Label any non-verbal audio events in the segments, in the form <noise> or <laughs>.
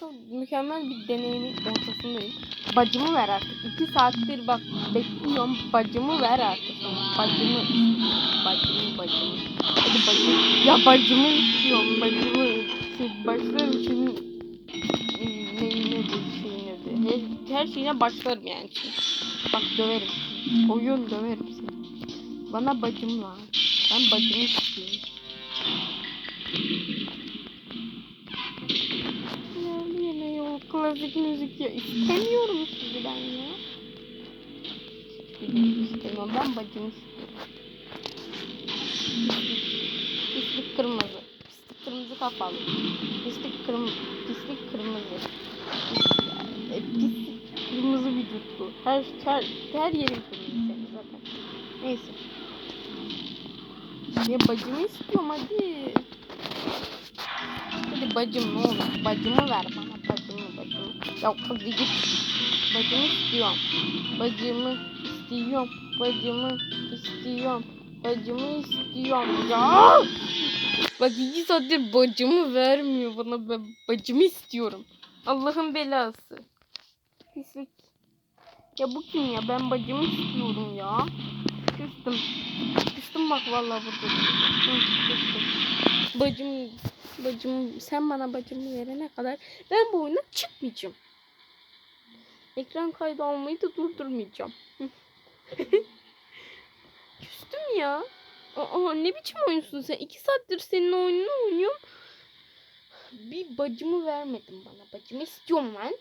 çok mükemmel bir deneyimin ortasındayım. Bacımı ver artık. İki saattir bak bekliyorum. Bacımı ver artık. Bacımı Bacımı bacımı. Hadi bacım. Ya bacımı istiyorum. Bacımı. Şey, başlarım şimdi. Ne ne bu şey ne de. Her, her şeyine başlarım yani. Şimdi. Bak döverim. Oyun döverim seni. Bana bacım lazım. Ben bacımı istiyorum. Klasik müzik ya. İstemiyorum sizi ben ya. İstemiyorum. Ben istiyorum. Pislik kırmızı. Pislik kırmızı kafalı. Pislik kırmızı. Pislik kırmızı. Pislik, e, kırmızı vücutlu. Her, her, her yerin kırmızı zaten. Neyse. Ya bacımı istiyorum hadi. Hadi bacım ne olur. Bacımı ver bana. Bacımı. Ya bir git. Bacımı istiyorum. Bacımı istiyorum. Bacımı istiyorum. Bacımı istiyorum. Ya! Bak iki saattir bacımı vermiyor bana. Ben bacımı istiyorum. Allah'ın belası. Pislik. Ya bu kim ya? Ben bacımı istiyorum ya. Küstüm. Küstüm bak vallahi burada. Küstüm. Bacım, bacım sen bana bacımı verene kadar ben bu oyuna çıkmayacağım. Ekran kaydı almayı da durdurmayacağım. <laughs> Küstüm ya. Aa, ne biçim oyunsun sen? İki saattir senin oyununu oynuyorum. Bir bacımı vermedin bana. Bacımı istiyorum lan.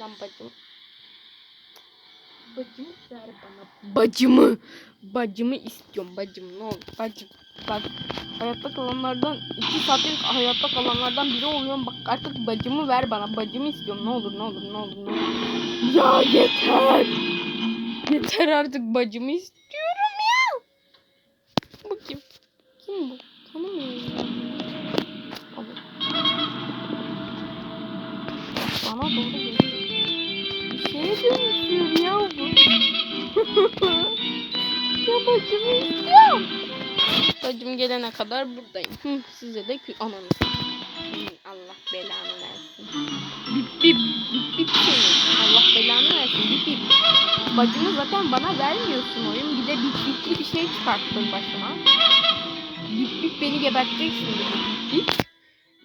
Lan bacım. Bacımı ver bana. Bacımı. Bacımı istiyorum bacım ne olur. Bacım. Bak hayatta kalanlardan iki saattir hayatta kalanlardan biri oluyorum. Bak artık bacımı ver bana. Bacımı istiyorum ne olur ne olur ne olur ne olur. Ya yeter. Yeter artık bacımı istiyorum ya. Bu kim? Kim bu? Tanımıyorum. Bana doğru geliyor. Bir şeye dönüşüyor. Ya bacımı istiyorum. Bacım gelene kadar buradayım. Size de kü ananı. Allah belanı versin. Bip bip bip bip seni. Allah belanı versin bip bip. Bacımı zaten bana vermiyorsun oyun. Bir de bip bipli bir şey çıkarttın başıma. Bip bip beni gebertecek şimdi. Bip bip.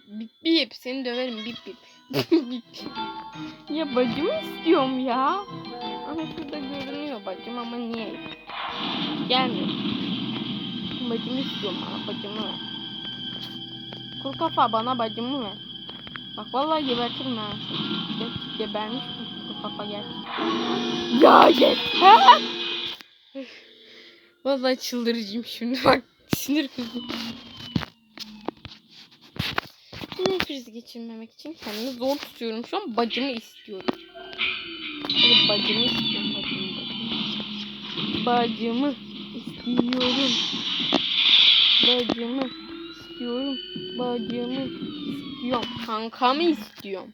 Bip bip seni döverim bip bip. <laughs> bip bip. Ya bacımı istiyorum ya. Ama şurada görünüyor bacım ama niye? Gelmiyor. Bacımı istiyorum bana bacımı ver. Kuru kafa bana bacımı ver. Bak vallahi gebertirim ben seni. Ge gebermiş bu kuru kafa gel. Ya yeter. <laughs> vallahi çıldıracağım şimdi bak sinir kızım. Sinir krizi geçirmemek için kendimi zor tutuyorum. Şu an bacımı istiyorum. Hadi bacımı istiyorum bacımı istiyorum. Bacımı istiyorum. Bacımı istiyorum. Kankamı istiyorum.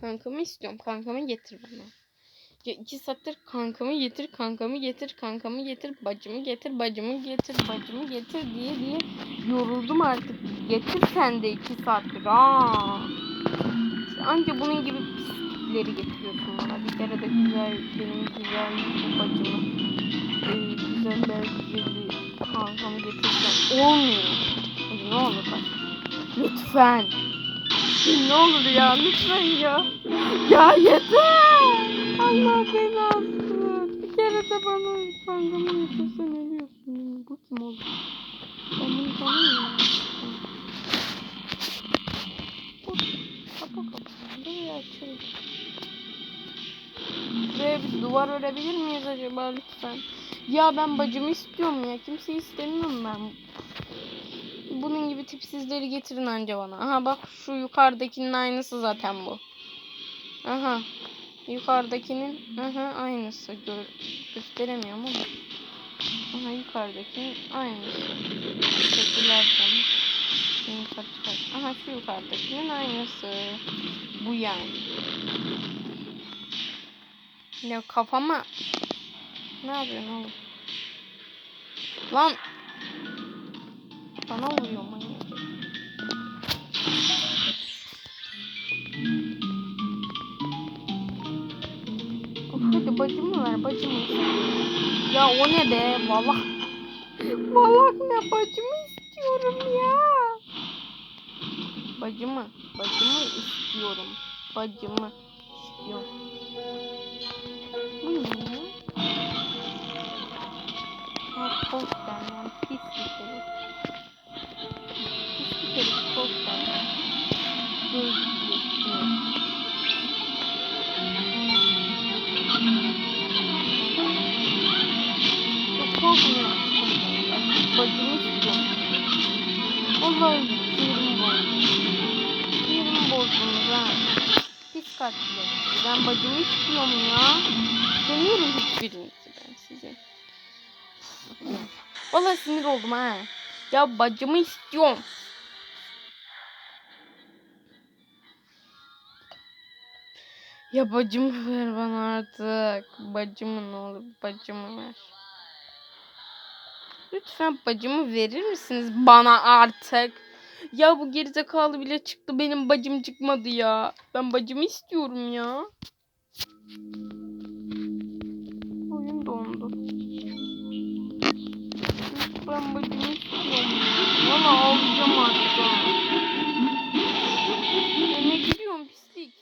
Kankamı istiyorum. Kankamı getir bana. Ya iki saattir kankamı getir, kankamı getir, kankamı getir, bacımı getir, bacımı getir, bacımı getir diye diye yoruldum artık. Getir sen de iki saattir. Aa. Anca bunun gibi pislikleri getiriyorsun bana. Bir kere de güzel, benim güzel bacımı, e, güzeller güzeli kankamı getirsen olmuyor. Hadi ne olur bak. Lütfen. Ne olur ya lütfen ya. Ya yeter. Allah belası. Bir kere de bana kankamı getirsen ölüyorsun. Bu kim olur? Ben bunu tanımıyorum. Kapa kapa. Buraya açalım. Buraya bir duvar örebilir miyiz acaba lütfen? Ya ben bacımı istiyorum ya. Kimseyi istemiyorum ben. Bunun gibi tipsizleri getirin anca bana. Aha bak şu yukarıdakinin aynısı zaten bu. Aha. Yukarıdakinin aha aynısı. Gör gösteremiyorum ama. Aha yukarıdakinin aynısı. Teşekkürler canım. Aha şu yukarıdakinin aynısı. Bu yani. Ya kafama. Ne yapıyorsun oğlum? Lan. Bana vuruyor manyak. Hadi bacımı ver bacımı. Ya o ne be valak. Valak ne bacımı istiyorum ya. Bacımı, bacımı istiyorum. Bacımı istiyorum. Ha, poster yani pis bir herif. Pis bir herif poster yani. Gözlüklü. Çok korkmuyorum. Bacımı istiyorum. Vallahi sinirim bozdu. Bozdunuz ha. Pis kalpli. Ben bacımı istiyorum ya. Ben sizin. Vallahi sinir oldum ha. Ya bacımı istiyorum. Ya bacımı ver bana artık. Bacımı ne olur bacımı ver. Lütfen bacımı verir misiniz bana artık? Ya bu gerizekalı bile çıktı benim bacım çıkmadı ya. Ben bacımı istiyorum ya. Oyun dondu. Ben bacımı istiyorum. Valla ağlayacağım artık. ha. Ne gülüyorsun pislik.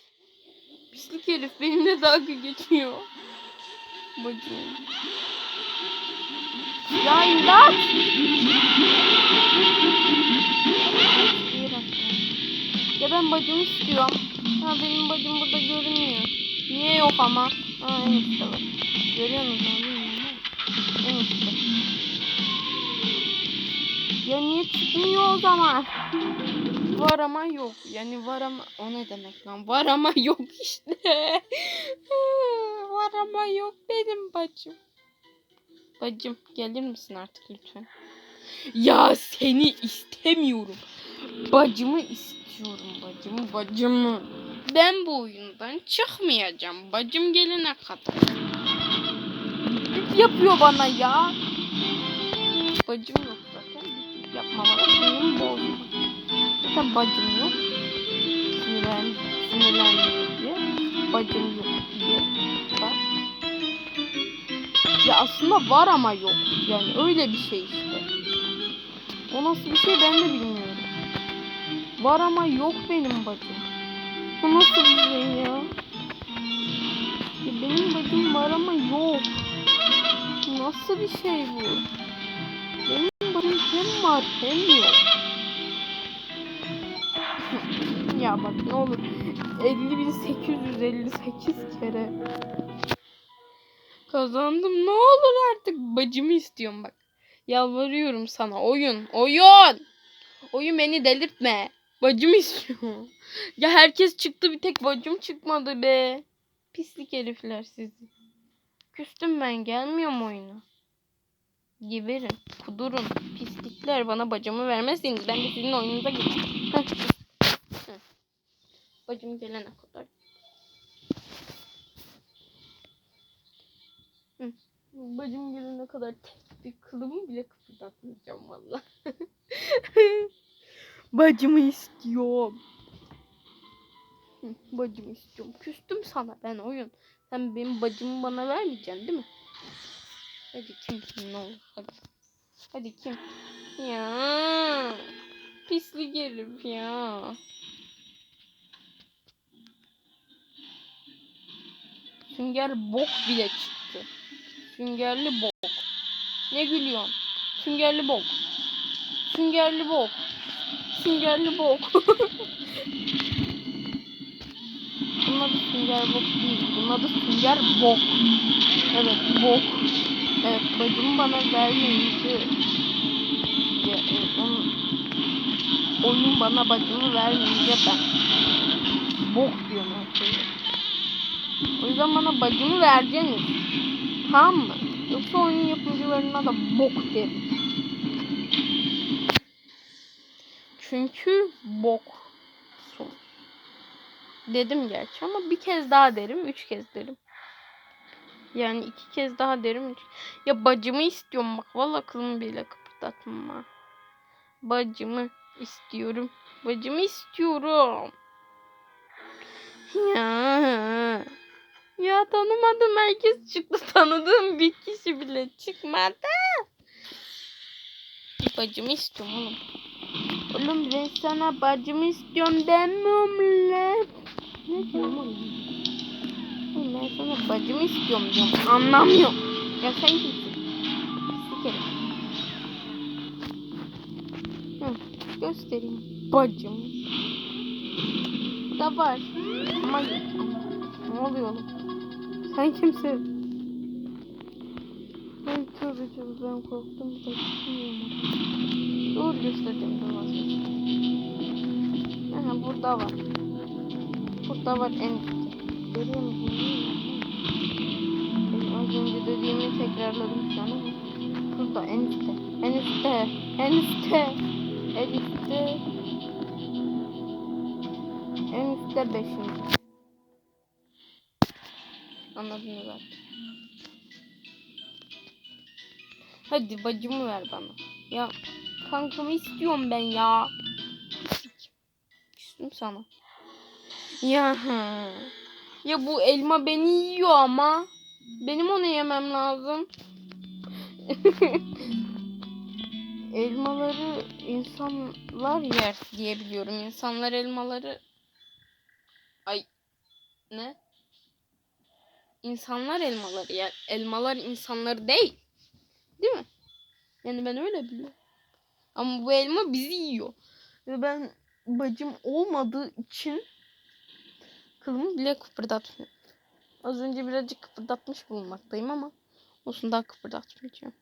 Pislik herif benimle dalga geçiyor. Bacım. Ya imdat! Ya ben bacımı istiyorum. Ha benim bacım burada görünmüyor. Niye yok ama? Ha en üstte var. Görüyor musun? En üstte. Ya niye çıkmıyor o zaman? Var ama yok. Yani var ama o ne demek lan? Var ama <laughs> yok işte. <laughs> var ama yok benim bacım. Bacım gelir misin artık lütfen? Ya seni istemiyorum. Bacımı istiyorum bacımı bacımı. Ben bu oyundan çıkmayacağım. Bacım gelene kadar. Yapıyor bana ya. Bacım yok Yapmamalı. Sinirim bozma. Zaten bacım yok. Sinirlen, sinirlenmiyor diye. Bacım yok diye. Bak. Ya aslında var ama yok. Yani öyle bir şey işte. O nasıl bir şey ben de bilmiyorum. Var ama yok benim bacım. Bu nasıl bir şey ya? ya benim bacım var ama yok. Nasıl bir şey bu? Yok. ya bak ne olur 50.858 kere kazandım. Ne olur artık bacımı istiyorum bak. Yalvarıyorum sana oyun oyun. Oyun beni delirtme. Bacım istiyor. Ya herkes çıktı bir tek bacım çıkmadı be. Pislik herifler sizi. Küstüm ben gelmiyorum oyuna. Geberin, kudurun, pislikler bana bacımı vermezseniz ben de sizin oyununuza geçeyim. Bacım gelene kadar. Bacım gelene kadar tek bir kılımı bile kıpırdatmayacağım valla. <laughs> Bacımı istiyorum. Bacımı istiyorum. Küstüm sana ben oyun. Sen benim bacımı bana vermeyeceksin değil mi? Hadi kim ne olur hadi. Hadi kim? Ya pislik herif ya. Sünger bok bile çıktı. Süngerli bok. Ne gülüyorsun? Süngerli bok. Süngerli bok. Süngerli bok. <laughs> Bunun adı sünger bok değil. Bunun adı sünger bok. Evet bok. Evet bacımı bana vermeyince ya, e, onun, oyun bana bacımı vermeyince ben bok diyorum şeye. O yüzden bana bacımı vereceksiniz. Tamam mı? Yoksa oyun yapımcılarına da bok derim. Çünkü bok. Son. Dedim gerçi ama bir kez daha derim, üç kez derim. Yani iki kez daha derim. Ya bacımı istiyorum bak. Valla kılımı bile kıpırdatmam ha. Bacımı istiyorum. Bacımı istiyorum. Ya. Ya tanımadım herkes çıktı. <laughs> Tanıdığım bir kişi bile çıkmadı. Bacımı istiyorum oğlum. Oğlum ben sana bacımı istiyorum demiyorum lan. Ne diyorum? Oğlum ben sana bacımı istiyorum diyorum. Anlamıyorum. Ya sen kimsin? Sikerim. Hı, göstereyim. Bacım. Bu da var. Ama ne oluyor oğlum? Sen kimsin? Ay tövbe tövbe ben korktum da bilmiyorum. Dur göstereceğim dur vazgeçtim. Aha burada var. Burada var en üstte. Görüyor musun? Benim az önce dediğimi tekrarladım ama. Burada en üstte. En üstte. En üstte. En üstte. En üstte beşinci. Anladın mı zaten? Hadi bacımı ver bana. Ya kankamı istiyorum ben ya. Küstüm sana. Ya ya bu elma beni yiyor ama benim onu yemem lazım. <laughs> Elmaları insanlar yer diye biliyorum. İnsanlar elmaları ay ne? İnsanlar elmaları yer. Elmalar insanları değil. Değil mi? Yani ben öyle biliyorum. Ama bu elma bizi yiyor. Ve ben bacım olmadığı için kılımı bile kıpırdatmıyorum. Az önce birazcık kıpırdatmış bulunmaktayım ama olsun daha kıpırdatmayacağım.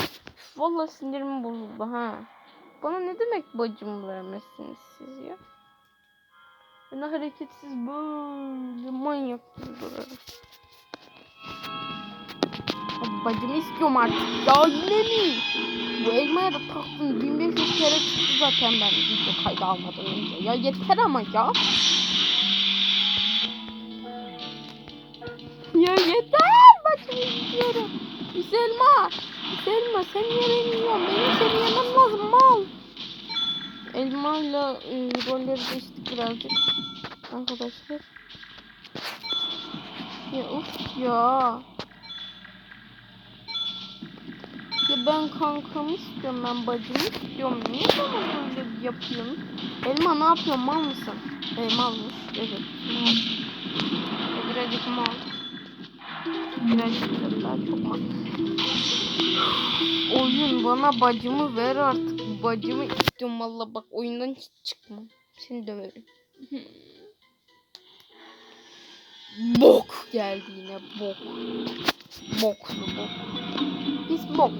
Üf, Vallahi sinirim bozuldu ha. Bana ne demek bacım vermezsiniz siz ya? Ben hareketsiz böyle manyak gibi durarım. Bacımı istiyorum artık. Ya yine mi? Bu elmaya da taktım. 1500 kere çıktı zaten ben video kaydı almadan önce. Ya yeter ama ya. Ya yeter. Bacımı istiyorum. Bir elma. Bir elma. Sen niye beni yiyorsun? Benim seni yemem lazım mal. Elmayla e, rolleri değiştik birazcık. Arkadaşlar. Ya uf ya. Ya ben kankamı istiyorum, ben bacımı istiyorum. Niye bana böyle yapıyorsun? Elma ne yapıyorsun, mal mısın? E, malmış, evet, mal. E, birazcık mal. Birazcık biraz daha çok mal. Oyun bana bacımı ver artık. Bacımı istiyorum valla bak oyundan hiç çıkma. Seni döverim. bok geldi yine bok. Boklu bok. Pis bok.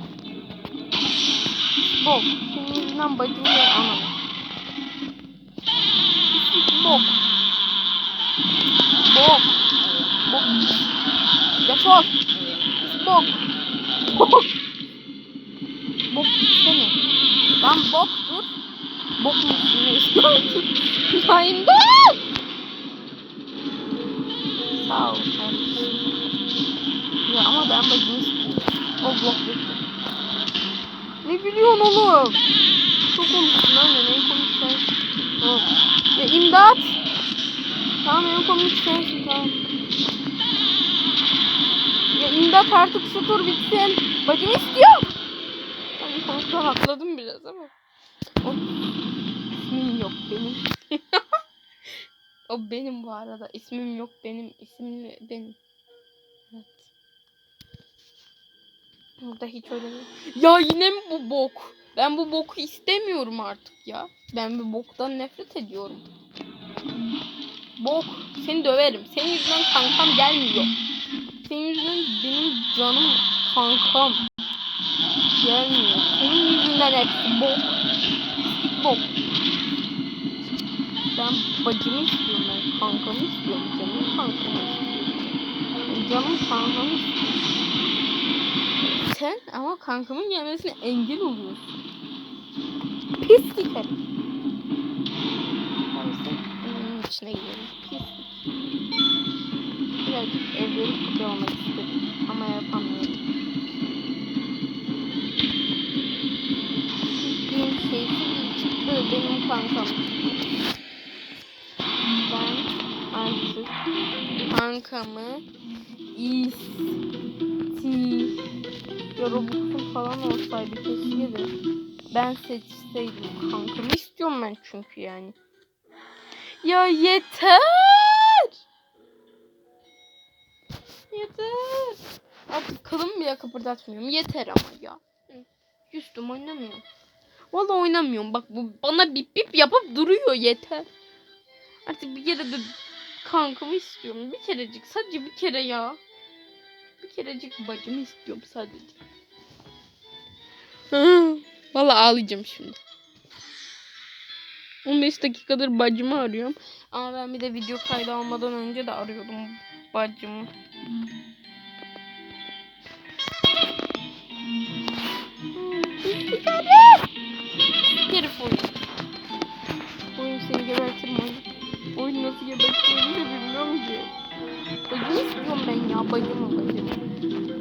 Bok. Senin yüzünden bacım ve anam. Pislik bok. Bok. Bok. Defol. Pis bok. Bok. Bok gitsene. Lan bok dur. Bok musun? ya imdat. Sağ ol kardeşim. Ya ama ben bacımı istiyorum. O blok. Ne gülüyorsun oğlum? Çok komiksin anne. En komik sensin. Ya imdat. Tamam en komik sensin tamam. Ya imdat artık şu tur bitsin. Bacımı istiyorum. Tabii konuşta hakladım biraz ama. O ismim yok benim. <laughs> o benim bu arada. İsmim yok benim. İsmim benim. Burada hiç öyle değil. Ya yine mi bu bok? Ben bu boku istemiyorum artık ya. Ben bu boktan nefret ediyorum. Bok. Seni döverim. Senin yüzünden kankam gelmiyor. Senin yüzünden benim canım kankam gelmiyor. Senin yüzünden hepsi bok. Pislik bok. Ben bacımı istiyorum ben. Kankamı istiyorum. Canım kankamı istiyorum. Canım kankamı istiyorum. Sen ama kankamın gelmesine engel oluyorsun. Pislik herif. Neyse, onun içine girelim. Pislik. Birazcık evleri kucağımak istedim ama yapamıyorum. Gittiğim şeysi kankam. Ben artık kankamı istiyorum. Robux'um falan olsaydı keşke ben seçseydim kankamı istiyorum ben çünkü yani. Ya yeter! Yeter! Artık kılım bile kıpırdatmıyorum. Yeter ama ya. Küstüm oynamıyorum. Vallahi oynamıyorum. Bak bu bana bip bip yapıp duruyor yeter. Artık bir kere de kankamı istiyorum. Bir kerecik. Sadece bir kere ya. Bir kerecik bacımı istiyorum sadece. Hı, <laughs> Vallahi ağlayacağım şimdi. 15 dakikadır bacımı arıyorum. Ama ben bir de video kaydı almadan önce de arıyordum bacımı.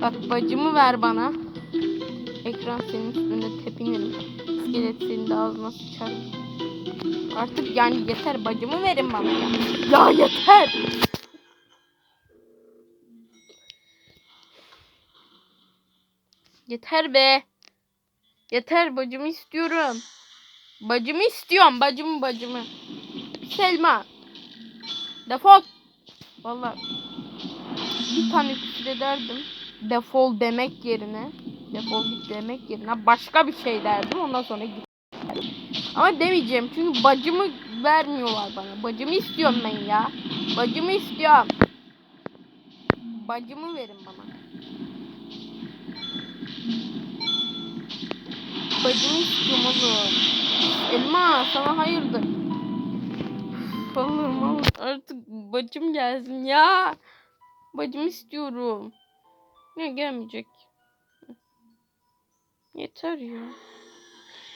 Bak bacımı ver bana. Ekran senin üstünde tepinirim. İskelet senin de ağzına sıçarım. Artık yani yeter bacımı verin bana ya. Ya yeter. Yeter be. Yeter bacımı istiyorum. Bacımı istiyorum. Bacımı bacımı. Selma. Defol. Vallahi bir tane küfür ederdim. Defol demek yerine. Defol git demek yerine başka bir şey derdim. Ondan sonra git. Ama demeyeceğim çünkü bacımı vermiyorlar bana. Bacımı istiyorum ben ya. Bacımı istiyorum. Bacımı verin bana. Bacımı istiyorum oğlum. Elma sana hayırdır. Oğlum oğlum artık bacım gelsin ya. Bacımı istiyorum. Ne gelmeyecek. Yeter ya.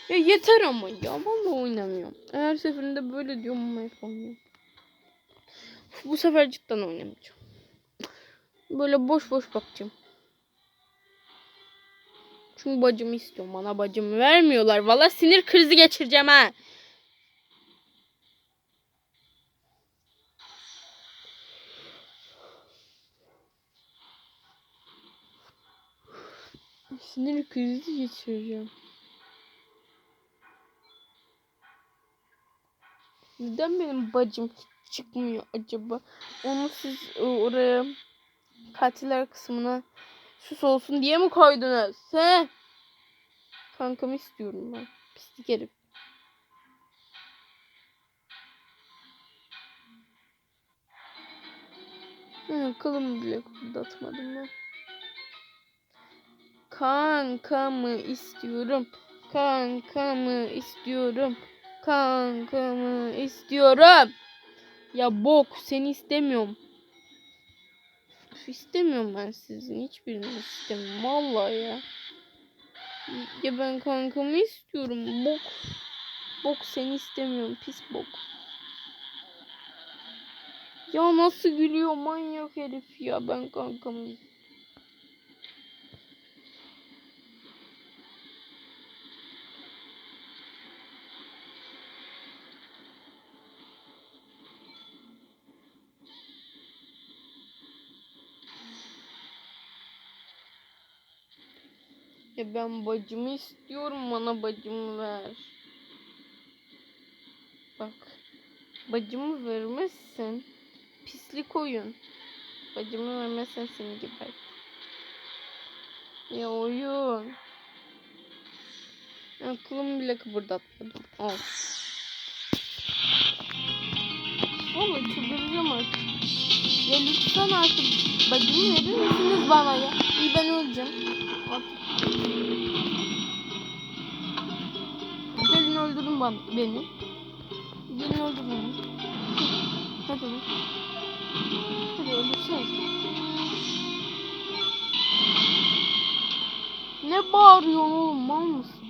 Ya yeter ama ya. Vallahi oynamıyorum. Her seferinde böyle diyorum ama olmuyor. Bu sefer cidden oynamayacağım. Böyle boş boş bakacağım. Çünkü bacımı istiyorum. Bana bacımı vermiyorlar. Valla sinir krizi geçireceğim ha. Sinir krizi geçireceğim. Neden benim bacım çıkmıyor acaba? Onu siz e, oraya katiller kısmına sus olsun diye mi koydunuz? He? Kankamı istiyorum ben. Pislik herif. Hı, kılımı bile kıpırdatmadım ben. Kankamı istiyorum. Kankamı istiyorum. Kankamı istiyorum. Ya bok seni istemiyorum. İstemiyorum ben sizin hiçbirini istemiyorum vallahi ya. Ya ben kankamı istiyorum. Bok. Bok seni istemiyorum pis bok. Ya nasıl gülüyor manyak herif ya ben kankamı Ben bacımı istiyorum bana bacımı ver. Bak. Bacımı vermezsen pislik oyun. Bacımı vermezsen seni geber. Ya oyun. Aklımı bile kıpırdatmadım. Al. Vallahi çıldıracağım artık. Ya lütfen artık bacımı verir misiniz bana ya? İyi ben öleceğim. Artık Gelin öldürün bana, beni. Gelin öldürün beni. Hadi. Hadi öldürsene. Ne bağırıyorsun oğlum mal mısın?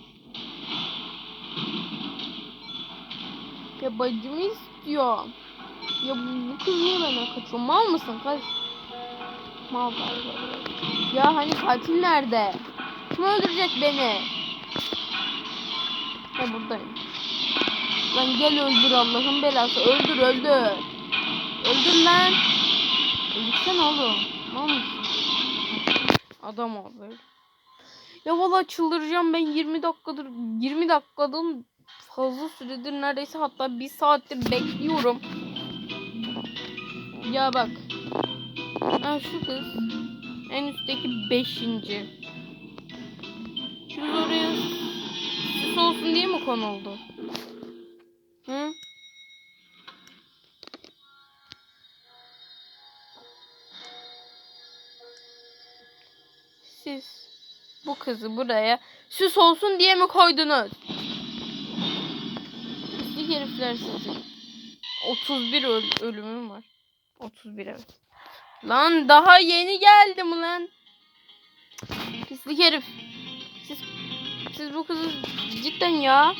Ya bacımı istiyorum. Ya bu, bu kız niye benden kaçıyor? Mal mısın kaç? Mal galiba. Ya hani katil nerede? Kim öldürecek beni? Ha buradayım. Lan gel öldür Allah'ın belası. Öldür öldür. Öldür lan. Öldürsene oğlum. Ne olmuş? Adam ol böyle. Ya valla çıldıracağım ben 20 dakikadır 20 dakikadan fazla süredir neredeyse hatta bir saattir bekliyorum. Ya bak. Ha şu kız en üstteki beşinci. Şimdi oraya süs olsun diye mi konuldu? Hı? Siz bu kızı buraya süs olsun diye mi koydunuz? Pislik herifler sizi. 31 öl- ölümüm var. 31 evet. Lan daha yeni geldim lan. Pislik herif. Siz siz bu kızı cidden ya.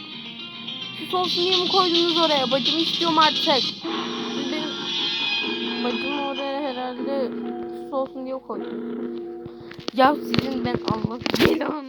Süs olsun diye mi koydunuz oraya? Bacımı istiyorum artık. Siz benim bacımı oraya herhalde süs olsun diye koydunuz. Ya sizin ben Allah belanızı